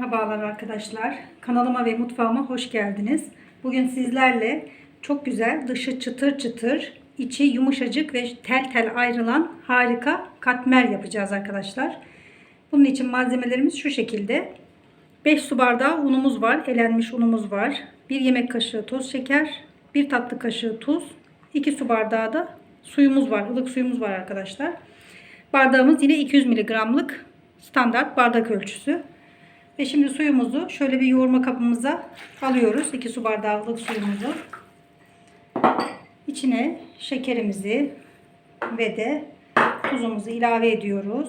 Merhabalar arkadaşlar. Kanalıma ve mutfağıma hoş geldiniz. Bugün sizlerle çok güzel, dışı çıtır çıtır, içi yumuşacık ve tel tel ayrılan harika katmer yapacağız arkadaşlar. Bunun için malzemelerimiz şu şekilde. 5 su bardağı unumuz var, elenmiş unumuz var. 1 yemek kaşığı toz şeker, 1 tatlı kaşığı tuz, 2 su bardağı da suyumuz var, ılık suyumuz var arkadaşlar. Bardağımız yine 200 mg'lık standart bardak ölçüsü. Ve şimdi suyumuzu şöyle bir yoğurma kabımıza alıyoruz. 2 su bardağılık suyumuzu. İçine şekerimizi ve de tuzumuzu ilave ediyoruz.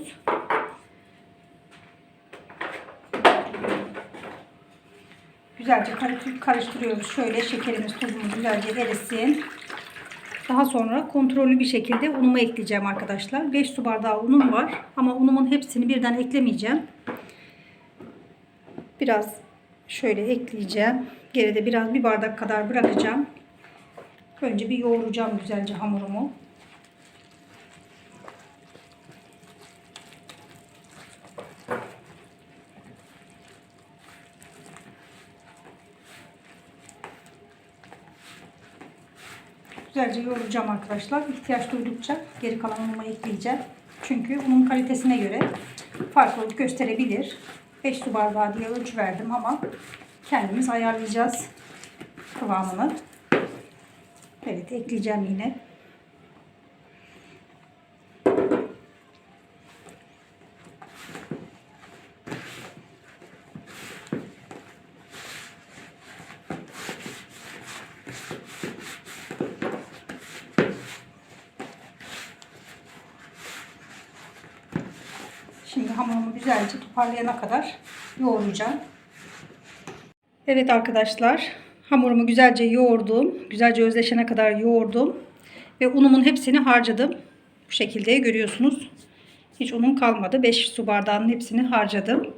Güzelce karıştırıyoruz. Şöyle şekerimiz, tuzumuz güzelce erisin. Daha sonra kontrollü bir şekilde unumu ekleyeceğim arkadaşlar. 5 su bardağı unum var. Ama unumun hepsini birden eklemeyeceğim. Biraz şöyle ekleyeceğim. Geride biraz bir bardak kadar bırakacağım. Önce bir yoğuracağım güzelce hamurumu. Güzelce yoğuracağım arkadaşlar. İhtiyaç duydukça geri kalan unumu ekleyeceğim. Çünkü unun kalitesine göre farklılık gösterebilir. 5 su bardağı diye ölçü verdim ama kendimiz ayarlayacağız kıvamını. Evet ekleyeceğim yine. Şimdi hamurumu güzelce toparlayana kadar yoğuracağım. Evet arkadaşlar hamurumu güzelce yoğurdum. Güzelce özleşene kadar yoğurdum. Ve unumun hepsini harcadım. Bu şekilde görüyorsunuz. Hiç unum kalmadı. 5 su bardağının hepsini harcadım.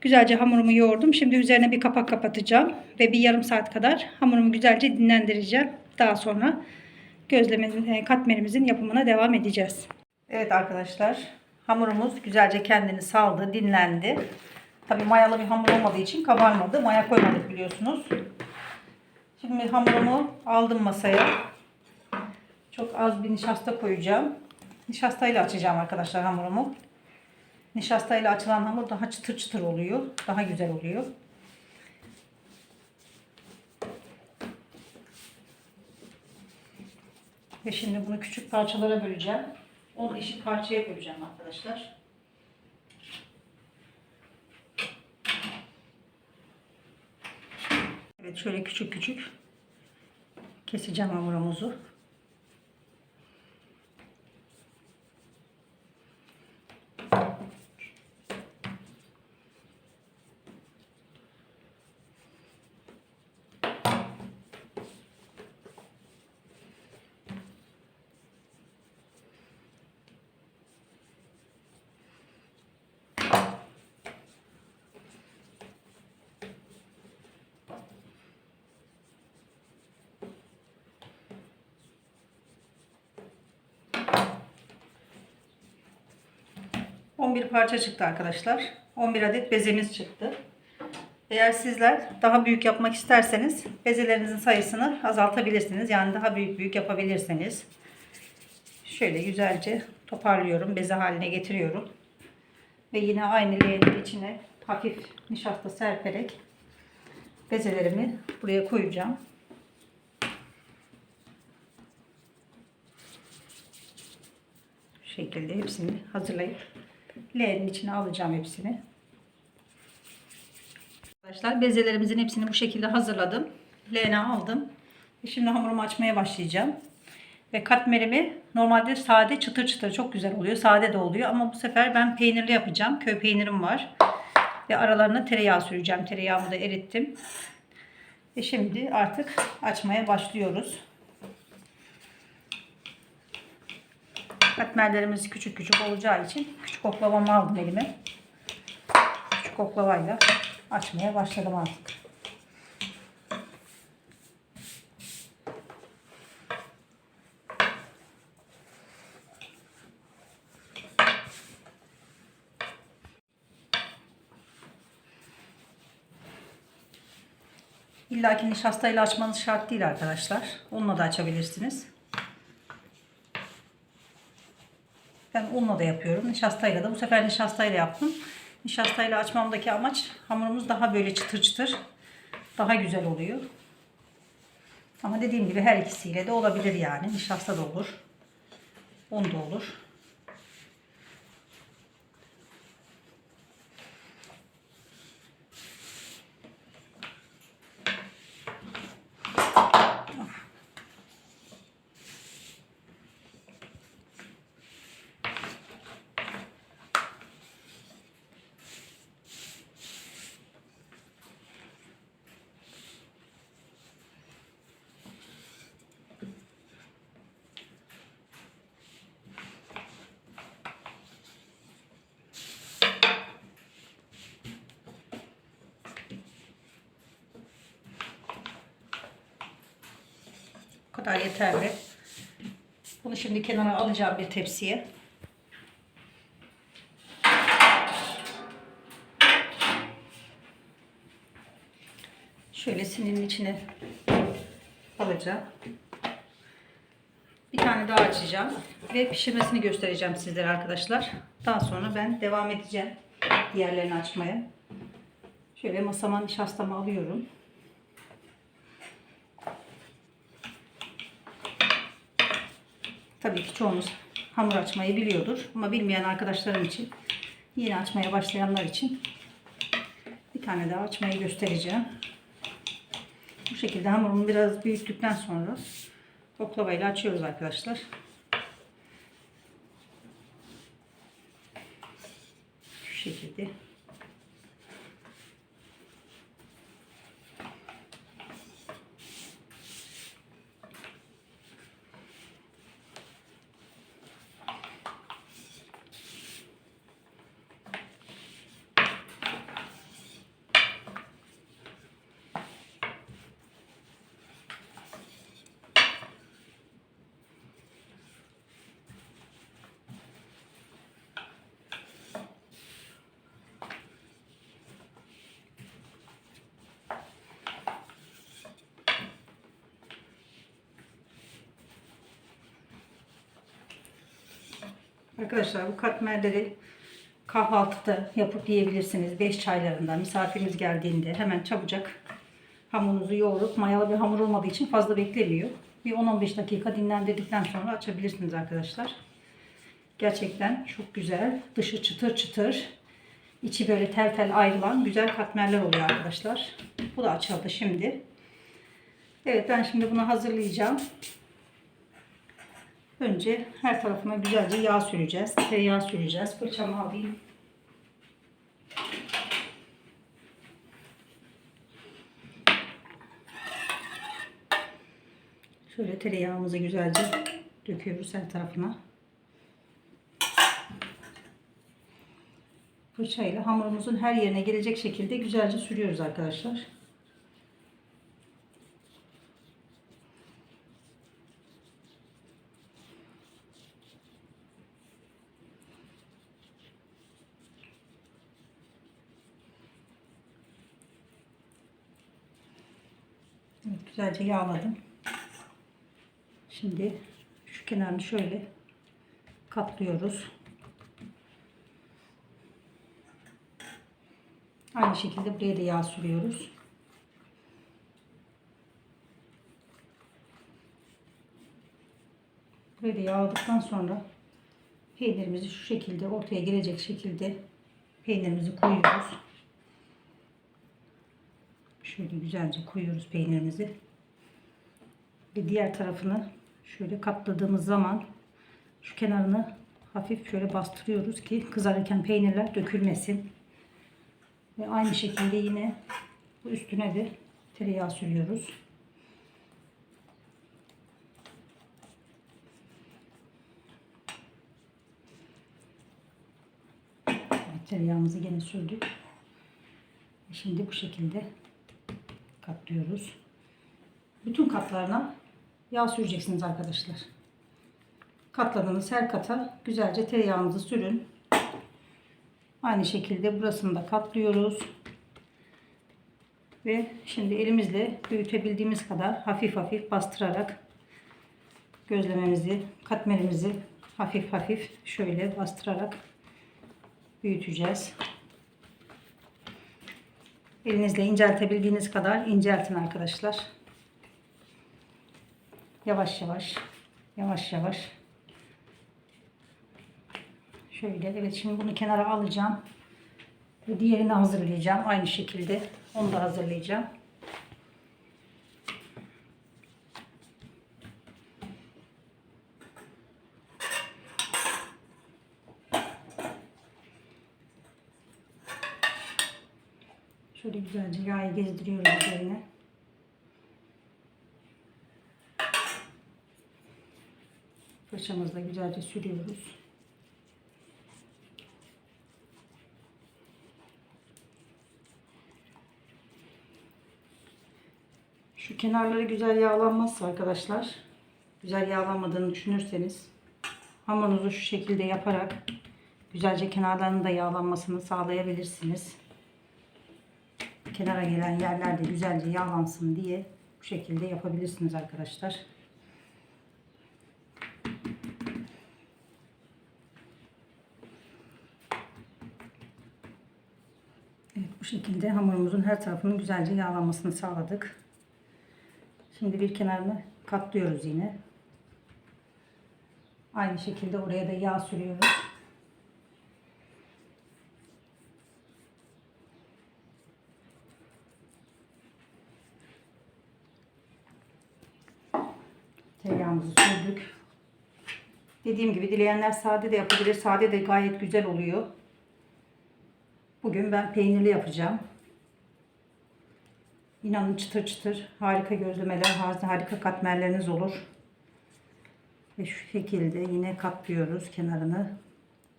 Güzelce hamurumu yoğurdum. Şimdi üzerine bir kapak kapatacağım. Ve bir yarım saat kadar hamurumu güzelce dinlendireceğim. Daha sonra gözlememizin, katmerimizin yapımına devam edeceğiz. Evet arkadaşlar Hamurumuz güzelce kendini saldı, dinlendi. Tabi mayalı bir hamur olmadığı için kabarmadı. Maya koymadık biliyorsunuz. Şimdi hamurumu aldım masaya. Çok az bir nişasta koyacağım. Nişastayla açacağım arkadaşlar hamurumu. Nişastayla açılan hamur daha çıtır çıtır oluyor. Daha güzel oluyor. Ve şimdi bunu küçük parçalara böleceğim. 10 eşit parçaya böleceğim arkadaşlar. Evet şöyle küçük küçük keseceğim hamurumuzu. 11 parça çıktı arkadaşlar. 11 adet bezemiz çıktı. Eğer sizler daha büyük yapmak isterseniz bezelerinizin sayısını azaltabilirsiniz. Yani daha büyük büyük yapabilirsiniz. Şöyle güzelce toparlıyorum. Beze haline getiriyorum. Ve yine aynı leğenin içine hafif nişasta serperek bezelerimi buraya koyacağım. Şekilde hepsini hazırlayıp leğenin içine alacağım hepsini. Arkadaşlar bezelerimizin hepsini bu şekilde hazırladım. Leğene aldım. Şimdi hamurumu açmaya başlayacağım. Ve katmerimi normalde sade çıtır çıtır çok güzel oluyor. Sade de oluyor ama bu sefer ben peynirli yapacağım. Köy peynirim var. Ve aralarına tereyağı süreceğim. Tereyağımı da erittim. Ve şimdi artık açmaya başlıyoruz. Katmerlerimiz küçük küçük olacağı için küçük oklavamı aldım elime. Küçük oklavayla açmaya başladım artık. İlla ki nişastayla açmanız şart değil arkadaşlar. Onunla da açabilirsiniz. Unla da yapıyorum. Nişastayla da. Bu sefer nişastayla yaptım. Nişastayla açmamdaki amaç hamurumuz daha böyle çıtır çıtır. Daha güzel oluyor. Ama dediğim gibi her ikisiyle de olabilir yani. Nişasta da olur. Un da olur. Kadar yeterli. Bunu şimdi kenara alacağım bir tepsiye. Şöyle sininin içine alacağım. Bir tane daha açacağım ve pişirmesini göstereceğim sizlere arkadaşlar. Daha sonra ben devam edeceğim diğerlerini açmaya. Şöyle masama nişastamı alıyorum. Tabii ki çoğunuz hamur açmayı biliyordur ama bilmeyen arkadaşlarım için yeni açmaya başlayanlar için bir tane daha açmayı göstereceğim. Bu şekilde hamurumu biraz büyüttükten sonra oklavayla açıyoruz arkadaşlar. Şu şekilde. Arkadaşlar bu katmerleri kahvaltıda yapıp yiyebilirsiniz. 5 çaylarında misafiriniz geldiğinde hemen çabucak hamurunuzu yoğurup mayalı bir hamur olmadığı için fazla beklemiyor. Bir 10-15 dakika dinlendirdikten sonra açabilirsiniz arkadaşlar. Gerçekten çok güzel. Dışı çıtır çıtır. içi böyle tel tel ayrılan güzel katmerler oluyor arkadaşlar. Bu da açıldı şimdi. Evet ben şimdi bunu hazırlayacağım. Önce her tarafına güzelce yağ süreceğiz. Tereyağı süreceğiz. Fırçamı alayım. Şöyle tereyağımızı güzelce döküyoruz her tarafına. Fırçayla hamurumuzun her yerine gelecek şekilde güzelce sürüyoruz arkadaşlar. Evet, güzelce yağladım. Şimdi şu kenarını şöyle katlıyoruz. Aynı şekilde buraya da yağ sürüyoruz. Buraya da yağladıktan sonra peynirimizi şu şekilde ortaya gelecek şekilde peynirimizi koyuyoruz. Şöyle güzelce koyuyoruz peynirimizi. Ve diğer tarafını şöyle katladığımız zaman şu kenarını hafif şöyle bastırıyoruz ki kızarırken peynirler dökülmesin. Ve aynı şekilde yine bu üstüne de tereyağı sürüyoruz. Tereyağımızı yine sürdük. Şimdi bu şekilde katlıyoruz. Bütün katlarına yağ süreceksiniz arkadaşlar. Katladığınız her kata güzelce tereyağınızı sürün. Aynı şekilde burasını da katlıyoruz. Ve şimdi elimizle büyütebildiğimiz kadar hafif hafif bastırarak gözlememizi, katmerimizi hafif hafif şöyle bastırarak büyüteceğiz. Elinizle inceltebildiğiniz kadar inceltin arkadaşlar. Yavaş yavaş, yavaş yavaş. Şöyle evet şimdi bunu kenara alacağım. Ve diğerini hazırlayacağım. Aynı şekilde onu da hazırlayacağım. Şöyle güzelce yağı gezdiriyoruz üzerine. Fırçamızla güzelce sürüyoruz. Şu kenarları güzel yağlanmazsa arkadaşlar, güzel yağlanmadığını düşünürseniz hamurunuzu şu şekilde yaparak güzelce kenarlarının da yağlanmasını sağlayabilirsiniz. Kenara gelen yerler de güzelce yağlansın diye bu şekilde yapabilirsiniz arkadaşlar. Şekilde hamurumuzun her tarafının güzelce yağlanmasını sağladık. Şimdi bir kenarını katlıyoruz yine. Aynı şekilde oraya da yağ sürüyoruz. Tereyağımızı sürdük. Dediğim gibi dileyenler sade de yapabilir. Sade de gayet güzel oluyor. Bugün ben peynirli yapacağım. İnanın çıtır çıtır harika gözlemeler, harika katmerleriniz olur. Ve şu şekilde yine katlıyoruz kenarını.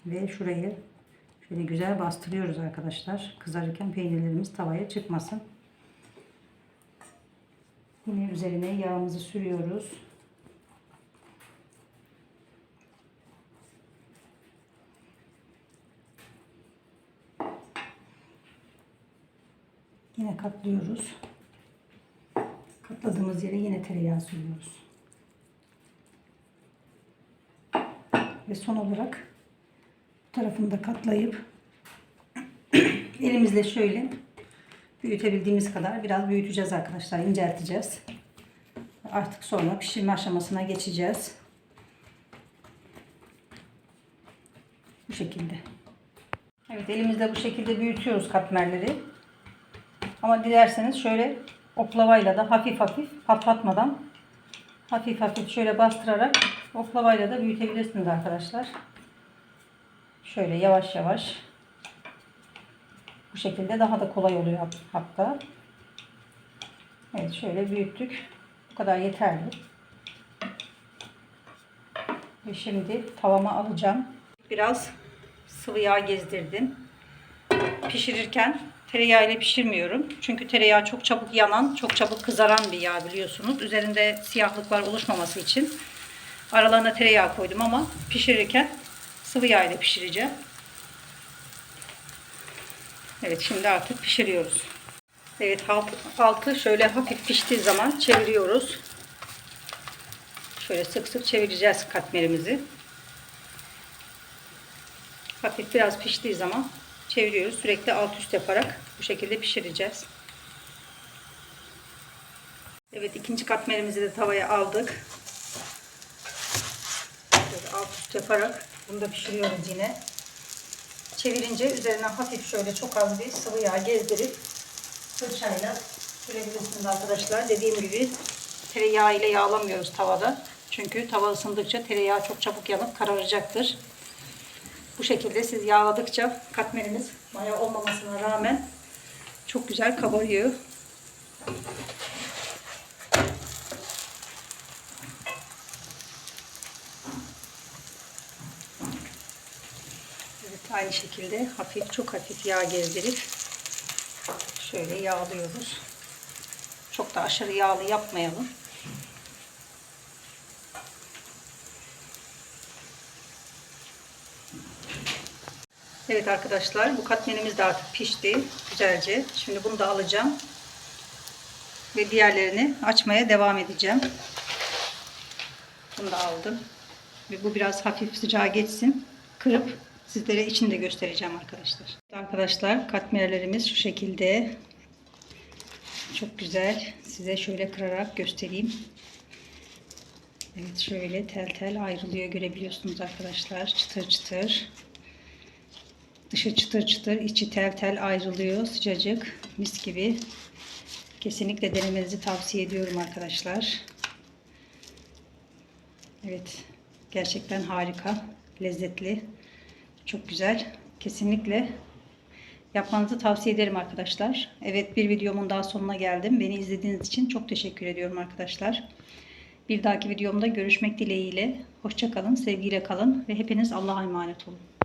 Ve şurayı şöyle güzel bastırıyoruz arkadaşlar. Kızarırken peynirlerimiz tavaya çıkmasın. Yine üzerine yağımızı sürüyoruz. Yine katlıyoruz. Katladığımız yere yine tereyağı sürüyoruz. Ve son olarak bu tarafını da katlayıp elimizle şöyle büyütebildiğimiz kadar biraz büyüteceğiz arkadaşlar. incelteceğiz. Artık sonra pişirme aşamasına geçeceğiz. Bu şekilde. Evet elimizde bu şekilde büyütüyoruz katmerleri. Ama dilerseniz şöyle oklavayla da hafif hafif patlatmadan hafif hafif şöyle bastırarak oklavayla da büyütebilirsiniz arkadaşlar. Şöyle yavaş yavaş bu şekilde daha da kolay oluyor hatta. Evet şöyle büyüttük. Bu kadar yeterli. Ve şimdi tavama alacağım. Biraz sıvı yağ gezdirdim. Pişirirken Tereyağı ile pişirmiyorum. Çünkü tereyağı çok çabuk yanan, çok çabuk kızaran bir yağ biliyorsunuz. Üzerinde siyahlıklar oluşmaması için aralarına tereyağı koydum ama pişirirken sıvı yağ ile pişireceğim. Evet şimdi artık pişiriyoruz. Evet altı şöyle hafif piştiği zaman çeviriyoruz. Şöyle sık sık çevireceğiz katmerimizi. Hafif biraz piştiği zaman çeviriyoruz. Sürekli alt üst yaparak bu şekilde pişireceğiz. Evet ikinci katmerimizi de tavaya aldık. Böyle alt üst yaparak bunu da pişiriyoruz yine. Çevirince üzerine hafif şöyle çok az bir sıvı yağ gezdirip fırçayla sürebilirsiniz arkadaşlar. Dediğim gibi tereyağı ile yağlamıyoruz tavada. Çünkü tava ısındıkça tereyağı çok çabuk yanıp kararacaktır. Bu şekilde siz yağladıkça katmeriniz maya olmamasına rağmen çok güzel kabarıyor. Evet aynı şekilde hafif çok hafif yağ gezdirip şöyle yağlıyoruz. Çok da aşırı yağlı yapmayalım. Evet arkadaşlar bu katmerimiz de artık pişti güzelce. Şimdi bunu da alacağım. Ve diğerlerini açmaya devam edeceğim. Bunu da aldım. Ve bu biraz hafif sıcağa geçsin. Kırıp sizlere içini de göstereceğim arkadaşlar. Arkadaşlar katmerlerimiz şu şekilde. Çok güzel. Size şöyle kırarak göstereyim. Evet şöyle tel tel ayrılıyor görebiliyorsunuz arkadaşlar. Çıtır çıtır. Dışı çıtır çıtır, içi tel tel ayrılıyor. Sıcacık, mis gibi. Kesinlikle denemenizi tavsiye ediyorum arkadaşlar. Evet. Gerçekten harika. Lezzetli. Çok güzel. Kesinlikle yapmanızı tavsiye ederim arkadaşlar. Evet bir videomun daha sonuna geldim. Beni izlediğiniz için çok teşekkür ediyorum arkadaşlar. Bir dahaki videomda görüşmek dileğiyle. Hoşçakalın, sevgiyle kalın ve hepiniz Allah'a emanet olun.